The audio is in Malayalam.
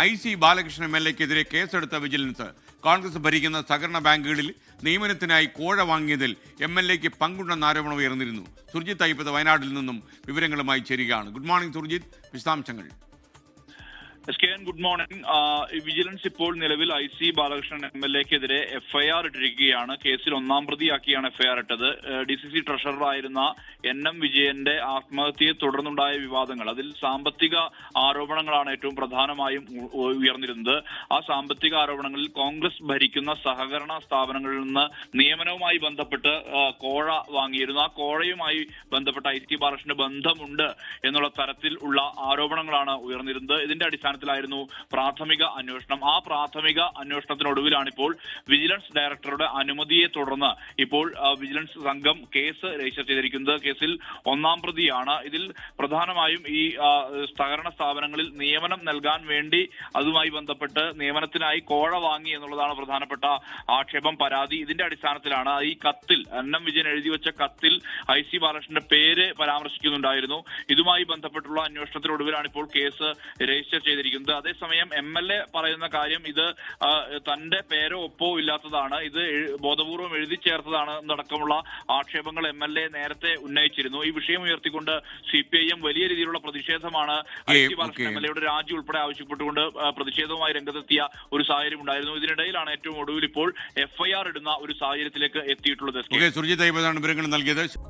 I C Balakrishnan M L എക്കെതിരെ കേസെടുത്ത വിജിലൻസ്. കോൺഗ്രസ് ഭരിക്കുന്ന സഹകരണ ബാങ്കുകളിൽ നിയമനത്തിനായി കോഴ വാങ്ങിയതിൽ എം എൽ എക്ക് പങ്കുണ്ടെന്ന ആരോപണം ഉയർന്നിരുന്നു. സുർജിത്ത് അയ്യപ്പത് വയനാട്ടിൽ നിന്നും വിവരങ്ങളുമായി ചേരുകയാണ്. Good morning Surjith. വിശദാംശങ്ങൾ. ഗുഡ് മോർണിംഗ് വിജിലൻസ് ഇപ്പോൾ നിലവിൽ I C Balakrishnan M L എക്കെതിരെ FIR ഇട്ടിരിക്കുകയാണ്. കേസിൽ ഒന്നാം പ്രതിയാക്കിയാണ് എഫ്ഐആർ ഇട്ടത്. ഡി സി സി ട്രഷററായിരുന്ന എൻ എം വിജയന്റെ ആത്മഹത്യയെ തുടർന്നുണ്ടായ വിവാദങ്ങൾ. അതിൽ സാമ്പത്തിക ആരോപണങ്ങളാണ് ഏറ്റവും പ്രധാനമായും ഉയർന്നിരുന്നത്. ആ സാമ്പത്തിക ആരോപണങ്ങളിൽ കോൺഗ്രസ് ഭരിക്കുന്ന സഹകരണ സ്ഥാപനങ്ങളിൽ നിന്ന് നിയമനവുമായി ബന്ധപ്പെട്ട് കോഴ വാങ്ങിയിരുന്നു. ആ കോഴയുമായി ബന്ധപ്പെട്ട ഐ സി ബാലകൃഷ്ണന് ബന്ധമുണ്ട് എന്നുള്ള തരത്തിൽ ഉള്ള ആരോപണങ്ങളാണ് ഉയർന്നിരുന്നത്. ഇതിന്റെ അടിസ്ഥാനത്തിലായിരുന്നു പ്രാഥമിക അന്വേഷണം. ആ പ്രാഥമിക അന്വേഷണത്തിനൊടുവിലാണ് ഇപ്പോൾ വിജിലൻസ് ഡയറക്ടറുടെ അനുമതിയെ തുടർന്ന് ഇപ്പോൾ വിജിലൻസ് സംഘം കേസ് രജിസ്റ്റർ ചെയ്തിരിക്കുന്നത്. കേസിൽ ഒന്നാം പ്രതിയാണ്. ഇതിൽ പ്രധാനമായും ഈ സഹകരണ സ്ഥാപനങ്ങളിൽ നിയമനം നൽകാൻ വേണ്ടി അതുമായി ബന്ധപ്പെട്ട് നിയമനത്തിനായി കോഴ വാങ്ങി എന്നുള്ളതാണ് പ്രധാനപ്പെട്ട ആക്ഷേപം പരാതി. ഇതിന്റെ അടിസ്ഥാനത്തിലാണ് ഈ കത്തിൽ എൻ എം വിജയൻ എഴുതി വെച്ച കത്തിൽ ഐ സി ബാലകൃഷ്ണന്റെ പേര് പരാമർശിക്കുന്നുണ്ടായിരുന്നു. ഇതുമായി ബന്ധപ്പെട്ടുള്ള അന്വേഷണത്തിനൊടുവിലാണ് ഇപ്പോൾ കേസ് രജിസ്റ്റർ ചെയ്തിരിക്കുന്നത്. അതേസമയം എം എൽ എ പറയുന്ന കാര്യം ഇത് തന്റെ പേരോ ഒപ്പോ ഇല്ലാത്തതാണ്. ഇത് ബോധപൂർവം എഴുതി ചേർത്തതാണ് എന്നടക്കമുള്ള ആക്ഷേപങ്ങൾ എം എൽ എ നേരത്തെ ഉന്നയിച്ചിരുന്നു. ഈ വിഷയം ഉയർത്തിക്കൊണ്ട് സി പി ഐ എം വലിയ രീതിയിലുള്ള പ്രതിഷേധമാണ്. എം എൽ എയുടെ രാജി ഉൾപ്പെടെ ആവശ്യപ്പെട്ടുകൊണ്ട് പ്രതിഷേധവുമായി രംഗത്തെത്തിയ ഒരു സാഹചര്യം ഉണ്ടായിരുന്നു. ഇതിനിടയിലാണ് ഏറ്റവും ഒടുവിൽ ഇപ്പോൾ എഫ്ഐആർ ഇടുന്ന ഒരു സാഹചര്യത്തിലേക്ക് എത്തിയിട്ടുള്ളത്. വിവരങ്ങൾ നൽകിയത്.